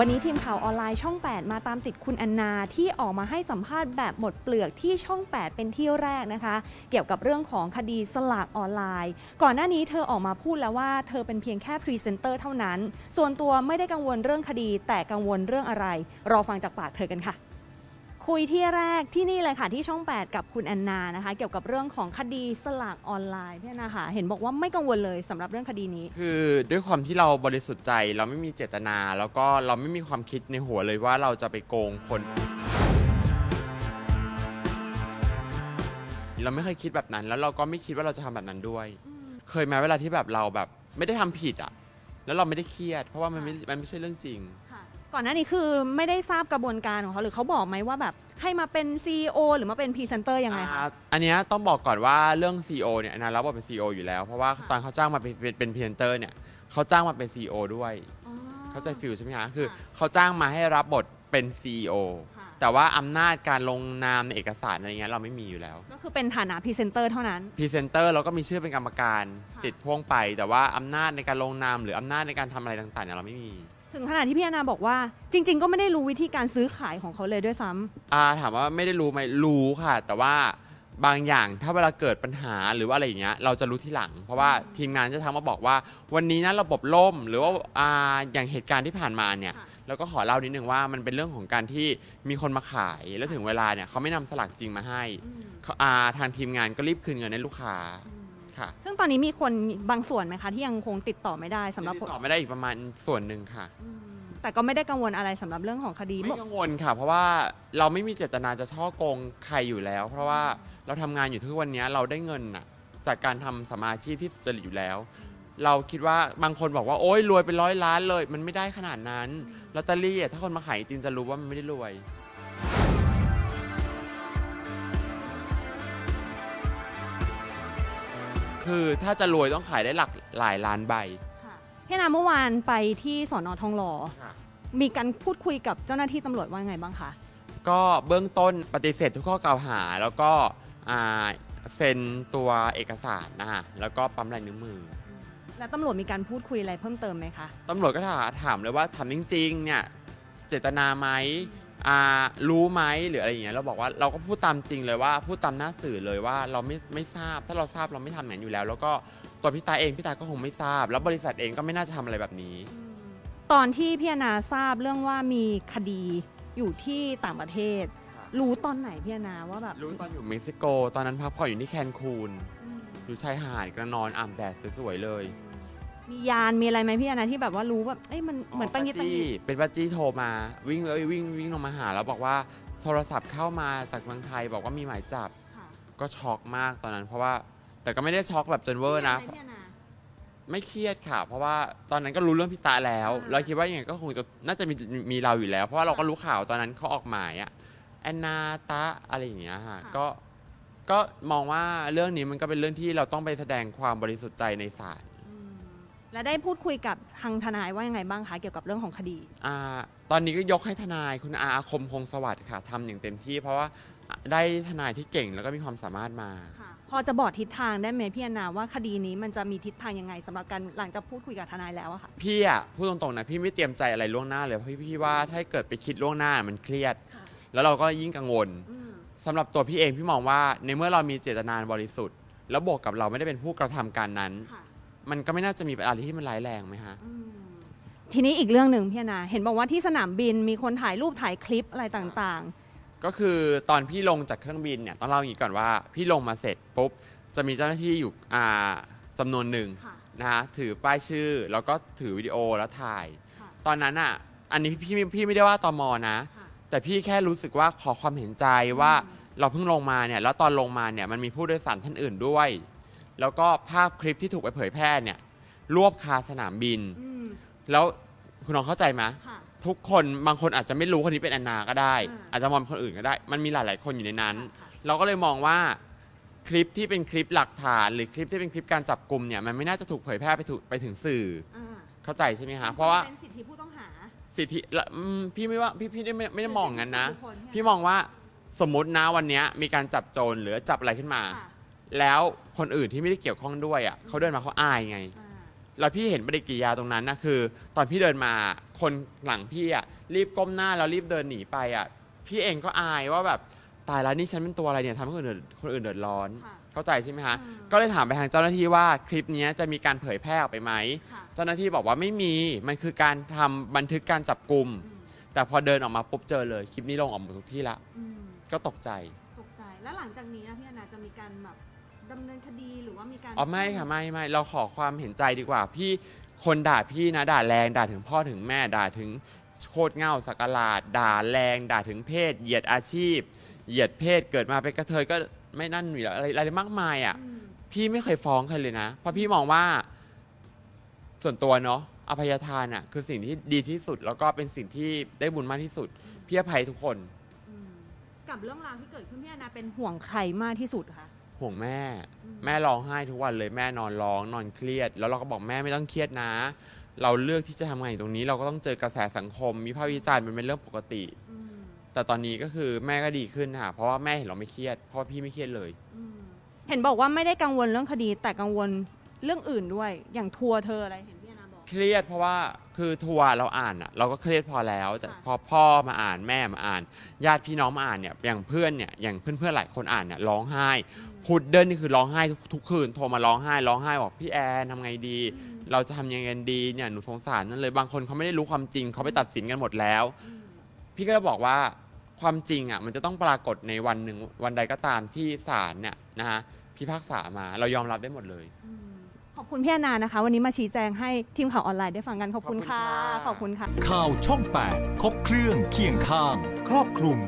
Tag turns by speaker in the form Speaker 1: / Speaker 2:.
Speaker 1: วันนี้ทีมข่าวออนไลน์ช่อง 8 มาตามติดคุณอนนาที่ออกมาให้สัมภาษณ์แบบหมดเปลือกที่ช่อง 8 เป็นที่แรกนะคะ เกี่ยวกับเรื่องของคดีสลากออนไลน์ ก่อนหน้านี้เธอออกมาพูดแล้วว่าเธอเป็นเพียงแค่พรีเซนเตอร์เท่านั้น ส่วนตัวไม่ได้กังวลเรื่องคดี แต่กังวลเรื่องอะไร รอฟังจากปากเธอกันค่ะ คุยที่แรกที่นี่เลยค่ะที่ช่อง 8 กับคุณแอนนานะคะ เกี่ยวกับเรื่องของคดีสลากออนไลน์พี่แอนนาค่ะเห็นบอกว่าไม่กังวลเลยสำหรับเรื่องคดีนี้
Speaker 2: คือด้วยความที่เราบริสุทธิ์ใจเราไม่มีเจตนา แล้วก็เราไม่มีความคิดในหัวเลยว่าเราจะไปโกงคน เราไม่เคยคิดแบบนั้น แล้วเราก็ไม่คิดว่าเราจะทำแบบนั้นด้วย เคยไหมเวลาที่แบบเราแบบ ไม่ได้ทำผิดอะ แล้วเราไม่ได้เครียด เพราะว่ามันไม่มันไม่ใช่เรื่องจริง
Speaker 1: ก่อนหน้านี้คือไม่ได้ทราบกระบวนการของเขาหรือเขาบอกไหมว่าแบบให้มาเป็น CEO หรือมาเป็นพรีเซนเตอร์ยังไงคะ
Speaker 2: อ่าอันเนี้ยต้องบอกก่อนว่าเรื่อง CEO เนี่ยอันนั้นรับบทเป็น CEO อยู่แล้ว เพราะว่า
Speaker 1: ค่ะ
Speaker 2: ตอนเขาจ้างมาเป็นเป็นเป็นพรีเซนเตอร์เนี่ยเขาจ้างมาเป็น CEO ด้วย
Speaker 1: อ๋อ
Speaker 2: เข้าใจฟิลใช่ไหมคะคือ
Speaker 1: ค่ะ
Speaker 2: เขาจ้างมาให้รับบทเป็น CEO
Speaker 1: ค่ะ
Speaker 2: แต่ว่าอำนาจการลงนามในเอกสารอะไรเงี้ยเราไม่มีอยู่แล้ว
Speaker 1: ก็คือเป็นฐานะพรีเซนเตอร์เท่านั้น
Speaker 2: พรีเซนเตอร์เราก็มีชื่อเป็นกรรมการ
Speaker 1: ค่ะ
Speaker 2: ติดพ่วงไป แต่ว่าอำนาจในการลงนามหรืออำนาจในการทำอะไรต่างๆเนี่ยเราไม่มี
Speaker 1: ถึงขนาดที่พี่แอนนาบอกว่า จริง ๆ ก็ไม่ได้รู้วิธีการซื้อขายของเขาเลยด้วยซ้ำ
Speaker 2: อ่าถามว่าไม่ได้รู้ไหมรู้ค่ะ แต่ว่าบางอย่างถ้าเวลาเกิดปัญหาหรือว่าอะไรอย่างเงี้ยเราจะรู้ทีหลัง เพราะว่าทีมงานจะทำมาบอกว่า วันนี้นะระบบล่ม หรือว่าอ่าอย่างเหตุการณ์ที่ผ่านมาเนี่ย
Speaker 1: ค่ะ
Speaker 2: เราก็ขอเล่านิดนึงว่ามันเป็นเรื่องของการที่มีคนมาขาย แล้วถึงเวลาเนี่ยเขาไม่นำสลากจริงมาให้เขาอ่าทางทีมงานก็รีบคืนเงินให้ลูกค้า ค่ะ
Speaker 1: ซึ่งตอนนี้มีคนบางส่วนไหมคะ ที่ยังคงติดต่อไม่ได้สำหรับ
Speaker 2: ติดต่อไม่ได้อีกประมาณส่วนหนึ่งค่ะ
Speaker 1: อืมแต่ก็ไม่ได้กังวลอะไรสำหรับเรื่องของคดี
Speaker 2: ไม่กังวลค่ะ เพราะว่าเราไม่มีเจตนาจะช่อโกงใครอยู่แล้ว เพราะว่าเราทำงานอยู่ทุกวันนี้เราได้เงินน่ะจากการทำสมมาอาชีพที่สุจริตอยู่แล้ว เราคิดว่าบางคนบอกว่าโอ๊ยรวยเป็นร้อยล้านเลย มันไม่ได้ขนาดนั้นลอตเตอรี่อะถ้าคนมาขายจริงจะรู้ว่ามันไม่ได้รวย คือถ้าจะรวยต้องขายได้หลักหลายล้านใบ
Speaker 1: ค่ะพี่แอนนาเมื่อวานไปที่สอนอทองหล่อมีการพูดคุยกับเจ้าหน้าที่ตำรวจว่าไงบ้างคะ
Speaker 2: ก็เบื้องต้นปฏิเสธทุกข้อกล่าวหา แล้วก็อ่าเซ็นตัวเอกสารนะฮะแล้วก็ปั๊มลายนิ้วมือ
Speaker 1: แล้วตำรวจมีการพูดคุยอะไรเพิ่มเติมไหมคะ
Speaker 2: ตำรวจก็ถามถามเลยว่าทำจริงๆเนี่ยเจตนาไหม อ่ารู้ไหมหรืออะไรอย่างเงี้ยเราบอกว่าเราก็พูดตามจริงเลยว่าพูดตามหน้าสื่อเลยว่าเราไม่ไม่ทราบ ถ้าเราทราบเราไม่ทำอย่างนั้นอยู่แล้ว แล้วก็ตัวพี่ตาเองพี่ตาก็คงไม่ทราบ แล้วบริษัทเองก็ไม่น่าจะทำอะไรแบบนี้
Speaker 1: ตอนที่พี่แอนนาทราบเรื่องว่ามีคดีอยู่ที่ต่างประเทศรู้ตอนไหนพี่แอนนาว่าแบบ
Speaker 2: รู้ตอนอยู่เม็กซิโก ตอนนั้นพักผ่อนอยู่ที่แคนคูน
Speaker 1: อืม
Speaker 2: อยู่ชายหาดกระนอนอาบแดดสวยๆเลย
Speaker 1: มียานมีอะไรไหมพี่แอนนาที่แบบว่ารู้แบบเอ้ยมันเหมือนตั้งยิด
Speaker 2: ป้า
Speaker 1: ตั้งยิ
Speaker 2: จี้
Speaker 1: ด
Speaker 2: เป็นป้าจี้โทรมาวิ่งเอ้ยวิ่งวิ่งลงมาหาแล้วบอกว่าโทรศัพท์เข้ามาจากเมืองไทยบอกว่ามีหมายจับ
Speaker 1: ค่ะ
Speaker 2: ก็ช็อกมากตอนนั้น เพราะว่าแต่ก็ไม่ได้ช็อกแบบจนเวอร์นะ
Speaker 1: ครียดไหมพี่แอนนา
Speaker 2: ไม่เครียดค่ะ เพราะว่าตอนนั้นก็รู้เรื่องพี่ตาแล้ว
Speaker 1: อ่า
Speaker 2: เราคิดว่ายังไงก็คงจะน่าจะมีมีเราอยู่แล้ว เพราะว่าเราก็รู้ข่าวตอนนั้นเขาออกหมายอะแอนนาตาอะไรอย่างเงี้ยค่ะก็ก็มองว่าเรื่องนี้มันก็เป็นเรื่องที่เราต้องไปแสดงความบริสุทธิ์ใจในศาล
Speaker 1: อืม แล้วได้พูดคุยกับทางทนายว่ายังไงบ้างคะเกี่ยวกับเรื่องของคดี
Speaker 2: อ่าตอนนี้ก็ยกให้ทนายคุณอาอาคมคงสวัสดิ์ค่ะทำอย่างเต็มที่ เพราะว่าได้ทนายที่เก่งแล้วก็มีความสามารถมา
Speaker 1: พอจะบอกทิศทางได้ไหมพี่แอนนาว่าคดีนี้มันจะมีทิศทางยังไงสำหรับการหลังจากพูดคุยกับทนายแล้วอะค่ะ
Speaker 2: พี่อะพูดตรงๆนะพี่ไม่เตรียมใจอะไรล่วงหน้าเลยเพราะพี่ว่าถ้าเกิดไปคิดล่วงหน้ามันเครียด
Speaker 1: ค่ะ
Speaker 2: แล้วเราก็ยิ่งกังวล
Speaker 1: อืม
Speaker 2: สำหรับตัวพี่เองพี่มองว่าในเมื่อเรามีเจตนาบริสุทธิ์ แล้วบวกกับเราไม่ได้เป็นผู้กระทำการนั้น
Speaker 1: ค่ะ
Speaker 2: มันก็ไม่น่าจะมีอะไรที่มันร้ายแรงไหมฮะ
Speaker 1: อืมทีนี้อีกเรื่องหนึ่งพี่แอนนา เห็นบอกว่าที่สนามบินมีคนถ่ายรูปถ่ายคลิปอะไรต่าง
Speaker 2: ก็คือตอนพี่ลงจากเครื่องบินเนี่ยต้องเล่าอย่างนี้ก่อนว่า พี่ลงมาเสร็จปุ๊บจะมีเจ้าหน้าที่อยู่อ่าจำนวนหนึ่ง
Speaker 1: ๆ ค่ะ
Speaker 2: นะฮะถือป้ายชื่อแล้วก็ถือวิดีโอแล้วถ่าย
Speaker 1: ค่ะ
Speaker 2: ตอนนั้นอะ อันนี้พี่พี่พี่ไม่ได้ว่าตอมอนะ
Speaker 1: ค่ะ
Speaker 2: แต่พี่แค่รู้สึกว่าขอความเห็นใจว่าเราเพิ่งลงมาเนี่ย แล้วตอนลงมาเนี่ยมันมีผู้โดยสารท่านอื่นด้วย แล้วก็ภาพคลิปที่ถูกไปเผยแพร่เนี่ยรวบคาสนามบิน
Speaker 1: อืม
Speaker 2: แล้วคุณน้องเข้าใจไหม
Speaker 1: ค่ะ
Speaker 2: ทุกคนบางคนอาจจะไม่รู้คนนี้เป็นแอนนาก็ได้
Speaker 1: อ่า
Speaker 2: อาจจะมองเป็นคนอื่นก็ได้ มันมีหลาย ๆ คนอยู่ในนั้น
Speaker 1: ค่ะ
Speaker 2: เราก็เลยมองว่าคลิปที่เป็นคลิปหลักฐาน หรือคลิปที่เป็นคลิปการจับกลุ่มเนี่ยมันไม่น่าจะถูกเผยแพร่ไปถูกไปถึงสื่อ
Speaker 1: อ่า
Speaker 2: เข้าใจใช่ไหมฮะเพราะว่า
Speaker 1: เป็นสิทธิผู้ต้องหา
Speaker 2: สิทธิละอืมพี่ไม่ว่าพี่พี่ไม่ไม่ได้มองงั้นนะ
Speaker 1: เป็สิทธิบุคคลใช่ไห
Speaker 2: พี่มองว่าสมมตินะวันเนี้ยมีการจับโจรหรือจับอะไรขึ้นมา
Speaker 1: ค่ะ
Speaker 2: แล้วคนอื่นที่ไม่ได้เกี่ยวข้องด้วยอะเขาเดินมาเขาอายไง
Speaker 1: อ่า
Speaker 2: แล้วพี่เห็นปฏิกิริยาตรงนั้นนะคือ ตอนพี่เดินมาคนหลังพี่อะรีบก้มหน้าแล้วรีบเดินหนีไปอะพี่เองก็อายว่าแบบตายแล้วนี่ฉันเป็นตัวอะไรเนี่ยทำให้คนอื่นคนอื่นเดือดร้อน
Speaker 1: ค่ะ
Speaker 2: เข้าใจใช่ไหมคะ
Speaker 1: อืม
Speaker 2: ก็เลยถามไปทางเจ้าหน้าที่ว่าคลิปเนี้ยจะมีการเผยแพร่ออกไปไหม
Speaker 1: ค่ะ
Speaker 2: เจ้าหน้าที่บอกว่าไม่มีมันคือการทำบันทึกการจับกลุ่ม
Speaker 1: อืม
Speaker 2: แต่พอเดินออกมาปุ๊บเจอเลยคลิปนี้ลงออกหมดทุกที่ละ
Speaker 1: อืม
Speaker 2: ก็ตกใจ
Speaker 1: ตกใจแล้วหลังจากนี้นะพี่อนาจะมีการแบบ ดำเนินคดีหรือว่ามีการ
Speaker 2: อ๋อไม่ค่ะไม่ไม่เราขอความเห็นใจดีกว่า พี่คนด่าพี่นะด่าแรงด่าถึงพ่อถึงแม่ด่าถึงโคตรเง่าสักหลาด ด่าแรง ด่าถึงเพศ เหยียดอาชีพ เหยียดเพศเกิดมาเป็นกระเทยก็ไม่นั่นอยู่แล้วอะไรอะไรมากมายอะ
Speaker 1: อืม
Speaker 2: พี่ไม่เคยฟ้องใครเลยนะ เพราะพี่มองว่า ส่วนตัวเนาะอภัยทานอะ คือสิ่งที่ดีที่สุด แล้วก็เป็นสิ่งที่ได้บุญมากที่สุด พี่อภัยทุกคน
Speaker 1: อืมกับเรื่องราวที่เกิดขึ้นพี่อนาเป็นห่วงใครมากที่สุดคะ
Speaker 2: ห่วงแม่
Speaker 1: อืม
Speaker 2: แม่ร้องไห้ทุกวันเลยแม่นอนร้องนอนเครียด แล้วเราก็บอกแม่ไม่ต้องเครียดนะ เราเลือกที่จะทำงานอยู่ตรงนี้ เราก็ต้องเจอกระแสสังคมมีภาพวิจารณ์มันเป็นเรื่องปกติ
Speaker 1: อืม
Speaker 2: แต่ตอนนี้ก็คือแม่ก็ดีขึ้นค่ะเพราะว่าแม่เห็นเราไม่เครียดเพราะว่าพี่ไม่เครียดเลย
Speaker 1: อืมเห็นบอกว่าไม่ได้กังวลเรื่องคดีแต่กังวลเรื่องอื่นด้วย อย่างทัวร์เธออะไรเห็นพี่อนาบอก
Speaker 2: เครียดเพราะว่าคือทัวร์เราอ่านอะเราก็เครียดพอแล้ว แต่
Speaker 1: ค่ะ
Speaker 2: พอพ่อมาอ่านแม่มาอ่าน ญาติพี่น้องมาอ่านเนี่ยอย่างเพื่อนเนี่ยอย่างเพื่อนๆหลายคนอ่านเนี่ยร้องไห้ พุดเดิลนี่คือร้องไห้ทุกทุกคืนโทรมาร้องไห้ร้องไห้บอกพี่แอนทำไงดี
Speaker 1: อืม
Speaker 2: เราจะทำยังไงดีเนี่ยหนูสงสารนั่นเลยบางคนเขาไม่ได้รู้ความจริงเขาไปตัดสินกันหมดแล้ว
Speaker 1: อืม
Speaker 2: พี่ก็จะบอกว่าความจริงอะมันจะต้องปรากฏในวันหนึ่งวันใดก็ตามที่ศาลเนี่ยนะฮะพิพากษามาเรายอมรับได้หมดเลย
Speaker 1: อืมขอบคุณพี่อนานะคะ วันนี้มาชี้แจงให้ทีมข่าวออนไลน์ได้ฟังกันขอบคุณค่ะข
Speaker 2: ข
Speaker 1: อ
Speaker 2: อ
Speaker 1: บบ
Speaker 2: คุ
Speaker 1: คุณ
Speaker 2: ณ
Speaker 1: ค่ะ
Speaker 2: ค่ะ
Speaker 3: ข่าวช่อง 8 ครบเครื่องเคียงข้าง ครอบคลุม